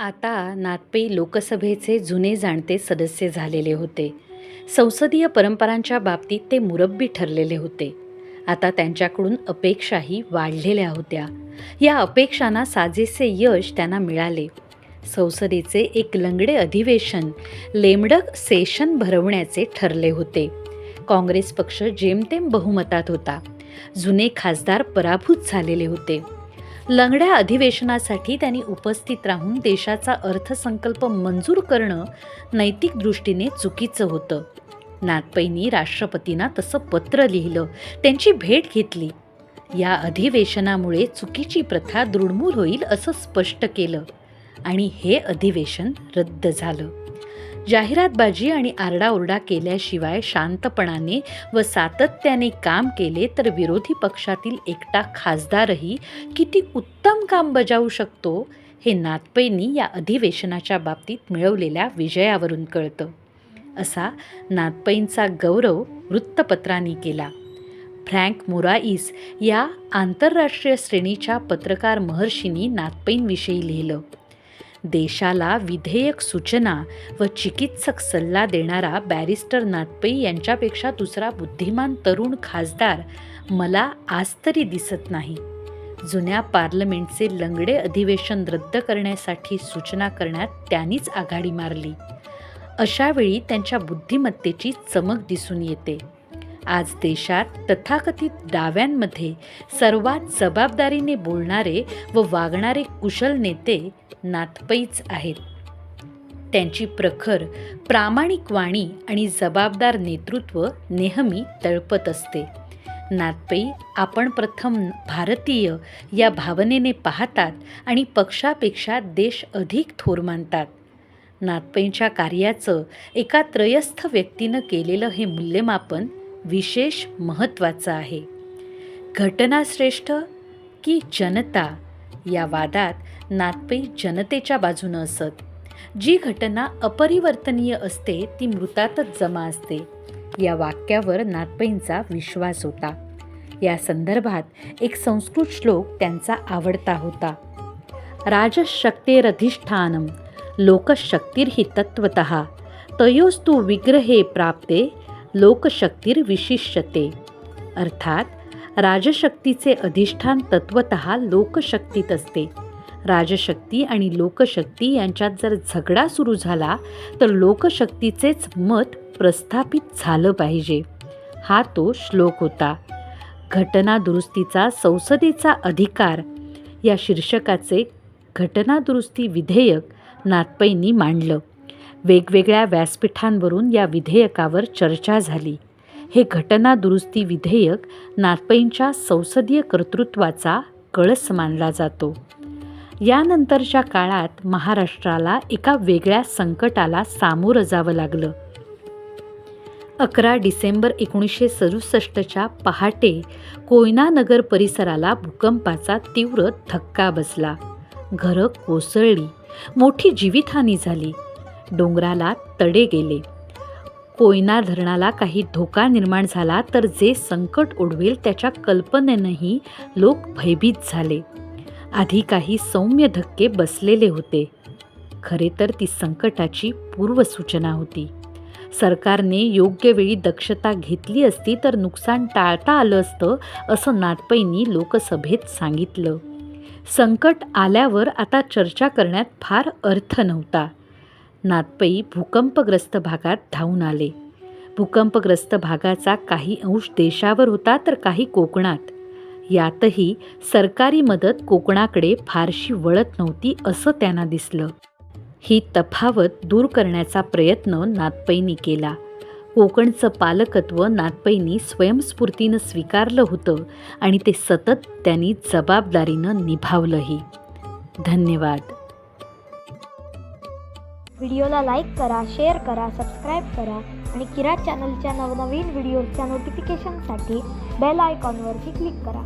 आता नातपई लोकसभेचे जुने जाणते सदस्य झालेले होते. संसदीय परंपरांच्या बाबतीत ते मुरब्बी ठरलेले होते. आता त्यांच्याकडून अपेक्षाही वाढलेल्या होत्या. या अपेक्षांना साजेसे यश त्यांना मिळाले. संसदेचे एक लंगडे अधिवेशन लेमडक सेशन भरवण्याचे ठरले होते. काँग्रेस पक्ष जेमतेम बहुमतात होता. जुने खासदार पराभूत झालेले होते. लंगड्या अधिवेशनासाठी त्यांनी उपस्थित राहून देशाचा अर्थसंकल्प मंजूर करणं नैतिक दृष्टीने चुकीचं होतं. नागपैंनी राष्ट्रपतींना तसं पत्र लिहिलं त्यांची भेट घेतली. या अधिवेशनामुळे चुकीची प्रथा दृढमूल होईल असं स्पष्ट केलं आणि हे अधिवेशन रद्द झालं. जाहिरातबाजी आणि आरडाओरडा केल्याशिवाय शांतपणाने व सातत्याने काम केले तर विरोधी पक्षातील एकटा खासदारही किती उत्तम काम बजावू शकतो हे नातपैनी या अधिवेशनाच्या बाबतीत मिळवलेल्या विजयावरून कळतं. असा नातपैंचा गौरव वृत्तपत्रांनी केला. फ्रँक मोराईस या आंतरराष्ट्रीय श्रेणीच्या पत्रकार महर्षींनी नातपैंविषयी लिहिलं. देशाला विधेयक सूचना व चिकित्सक सल्ला देणारा बॅरिस्टर नातपै यांच्यापेक्षा दुसरा बुद्धिमान तरुण खासदार मला आज तरी दिसत नाही. जुन्या पार्लमेंटचे लंगडे अधिवेशन रद्द करण्यासाठी सूचना करण्यात त्यांनीच आघाडी मारली. अशावेळी त्यांच्या बुद्धिमत्तेची चमक दिसून येते. आज देशात तथाकथित डाव्यांमध्ये सर्वात जबाबदारीने बोलणारे व वागणारे कुशल नेते नातपईच आहेत. त्यांची प्रखर प्रामाणिक वाणी आणि जबाबदार नेतृत्व नेहमी तळपत असते. नातपई आपण प्रथम भारतीय या भावनेने पाहतात आणि पक्षापेक्षा देश अधिक थोर मानतात. नातपईंच्या कार्याचं एका त्रयस्थ व्यक्तीनं केलेलं हे मूल्यमापन विशेष महत्त्वाचं आहे. घटना श्रेष्ठ की जनता? या वादात नातपई जनतेच्या बाजूनं असत. जी घटना अपरिवर्तनीय असते ती मृतातच जमा असते. या वाक्यावर नातपईंचा विश्वास होता. या संदर्भात एक संस्कृत श्लोक त्यांचा आवडता होता. राजशक्तेरधिष्ठानं लोकशक्तिर्हि तत्वत तयोस्तु विग्रहे प्राप्ते लोकशक्तीर विशिष्यते. अर्थात राजशक्तीचे अधिष्ठान तत्वत लोकशक्तीत असते. राजशक्ती आणि लोकशक्ती यांच्यात जर झगडा सुरू झाला तर लोकशक्तीचेच मत प्रस्थापित झालं पाहिजे. हा तो श्लोक होता. घटनादुरुस्तीचा संसदेचा अधिकार. या शीर्षकाचे घटनादुरुस्ती विधेयक नातपैंनी मांडलं. वेगवेगळ्या व्यासपीठांवरून या विधेयकावर चर्चा झाली. हे घटना दुरुस्ती विधेयक नातपैंच्या संसदीय कर्तृत्वाचा कळस मानला जातो. यानंतरच्या काळात महाराष्ट्राला एका वेगळ्या संकटाला सामोरं जावं लागलं. अकरा डिसेंबर एकोणीसशे सदुसष्टच्या पहाटे कोयनानगर परिसराला भूकंपाचा तीव्र धक्का बसला. घरं कोसळली. मोठी जीवितहानी झाली. डोंगराला तडे गेले. कोयना धरणाला काही धोका निर्माण झाला तर जे संकट ओढवेल त्याच्या कल्पनेनंही लोक भयभीत झाले. आधी काही सौम्य धक्के बसलेले होते. खरे तर ती संकटाची पूर्वसूचना होती. सरकारने योग्य वेळी दक्षता घेतली असती तर नुकसान टाळता आलं असतं असं नाटपैंनी लोकसभेत सांगितलं. संकट आल्यावर आता चर्चा करण्यात फार अर्थ नव्हता. नातपई भूकंपग्रस्त भागात धावून आले. भूकंपग्रस्त भागाचा काही अंश देशावर होता तर काही कोकणात. यातही सरकारी मदत कोकणाकडे फारशी वळत नव्हती असं त्यांना दिसलं. ही तफावत दूर करण्याचा प्रयत्न नातपैनी केला. कोकणचं पालकत्व नातपैनी स्वयंस्फूर्तीनं स्वीकारलं होतं आणि ते सतत त्यांनी जबाबदारीनं निभावलंही. धन्यवाद. व्हिडिओला लाईक करा शेअर करा सबस्क्राईब करा आणि किरात चॅनलच्या नवनवीन व्हिडिओजच्या नोटिफिकेशनसाठी बेल आयकॉनवरती क्लिक करा.